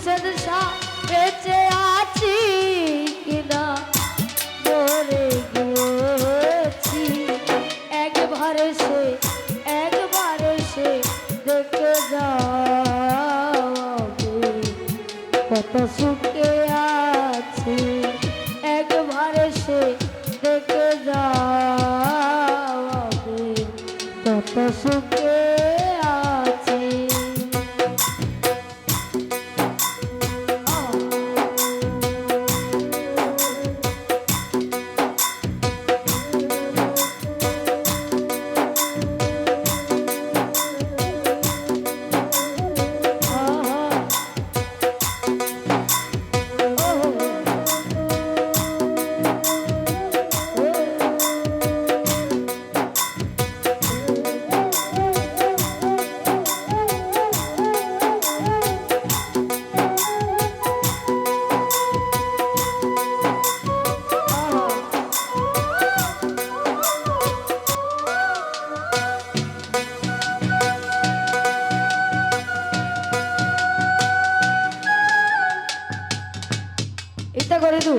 হুসেন শাহ বেঁচে আছি কিনা? মরে গিয়েছি। একবার সে একবার সে দেখে যাবে কত সুখে আছি। একবার সে দেখে যাবে কত সুখে ইতা করে দু।